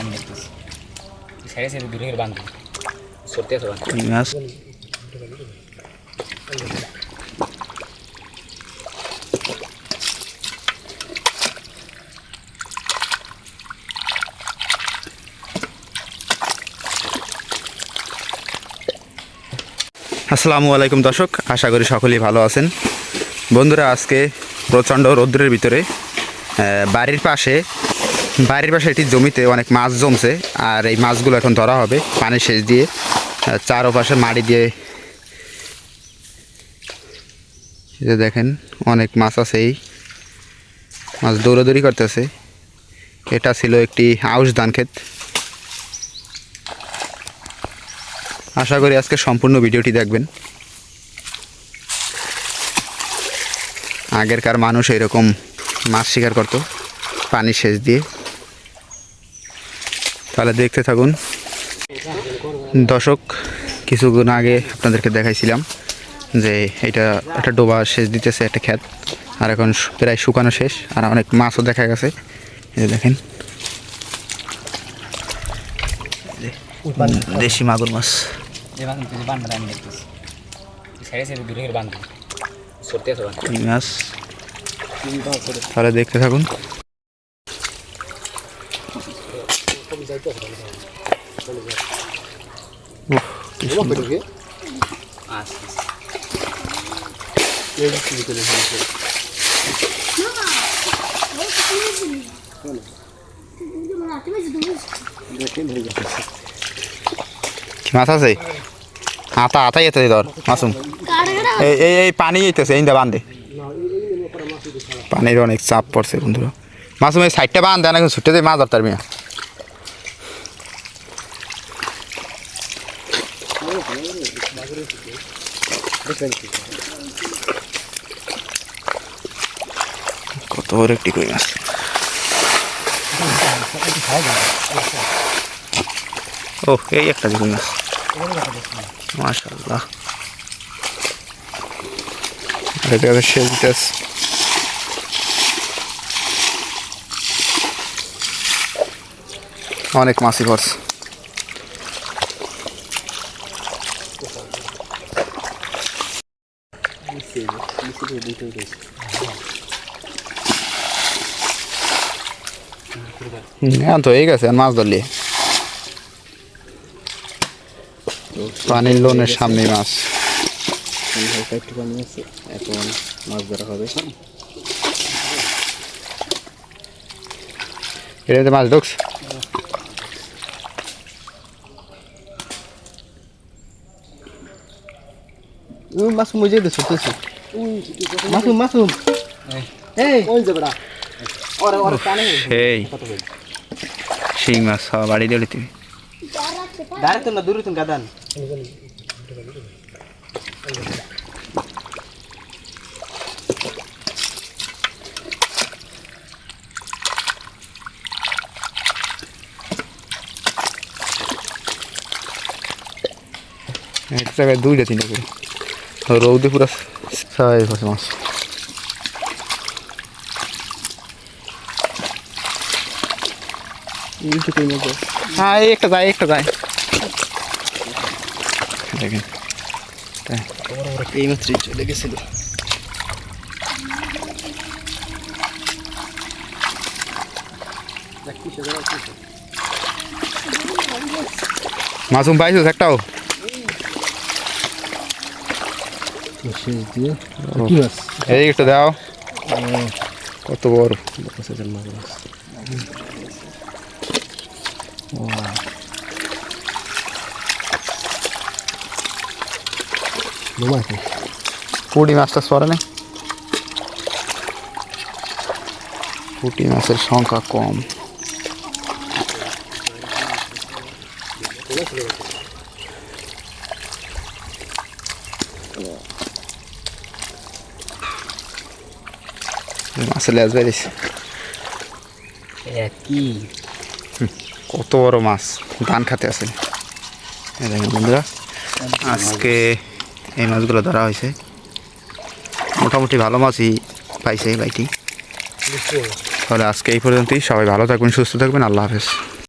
আমি দেখতেছি। সাইডে সাইডে আছে আসসালামু আলাইকুম দর্শক, আশা করি সকলেই ভালো আছেন। বন্ধুরা, আজকে প্রচণ্ড রৌদ্রের ভিতরে বাড়ির পাশে বাড়ির পাশে একটি জমিতে অনেক মাছ জমছে, আর এই মাছগুলো এখন ধরা হবে পানি সেচ দিয়ে চারোপাশে মাটি দিয়ে। যে দেখেন, অনেক মাছ আছে এই। মাছ দৌড়াদৌড়ি করতেছে। এটা ছিল একটি আউশ ধান ক্ষেত। আশা করি আজকে সম্পূর্ণ ভিডিওটি দেখবেন। আগেরকার মানুষ এরকম মাছ শিকার করতো পানি সেচ দিয়ে। তাহলে দেখতে থাকুন। দর্শক কিছুক্ষণ আগে আপনাদেরকে দেখাইছিলাম যে এটা একটা ডোবা শেষ দিতেছে একটা ক্ষেত। আর এখন প্রায় শুকানো শেষ আর অনেক মাছও দেখা গেছে। এই দেখেন। দেশি মাগুর মাছ। তাহলে দেখতে থাকুন উফ, কি সুন্দর। আচ্ছা কি মাছ আছে? আতা আতাই এতে ধর মাসুম এই এই এই পানি এইতেছে এইটা বান্ধে। পানির অনেক চাপ পড়ছে বন্ধুরা। মাসুম এই সাইডটা বান্ধ এখন ছুটে দিয়ে মাছ ধরতার মিয়া কত বড় একটি কই ও, এই একটা দেখুন মাছ। মাশাল্লাহ এটা শেষ দিতেছে অনেক মাছই পড়ছে হুম, এখন তো হয়ে গেছে আর মাছ ধরলি। পানির লোনের সামনে মাছ। একটু পানি আছে এখন মাছ ধরা হবে এটাতে মাছ ঢুকছে মাছ মজে দে ছুটতেছে মাসুম মাসুম। এই ওই যে বড়া ওরে ওরে পানি সেই মাছ খাওয়া বাড়ি দিলি তুমি ডাইরেক্ট না দূরে তুমি গাদান এক জায়গায় দুইটা তিনটা করে। রৌদে পুরো ছাই হচ্ছে মাছ হ্যাঁ এই একটা যায় একটা যায় দেখেন এই মাত্রই চলে গেছিল মাছুম পাইছো একটাও শেষ দিয়ে কি মাছ? এই একটা দাও। কত বড়? মাছ পুটি মাছটা সরে নেই পুটি মাছের সংখ্যা কম। মাছের লেজ বেরিয়েছে একই কত বড় মাছ ধান খাতে আছে দেখেন বন্ধুরা আজকে এই মাছগুলো ধরা হয়েছে মোটামুটি ভালো মাছই পাইছে এই বাইটি তাহলে আজকে এই পর্যন্তই সবাই ভালো থাকবেন সুস্থ থাকবেন আল্লাহ হাফেজ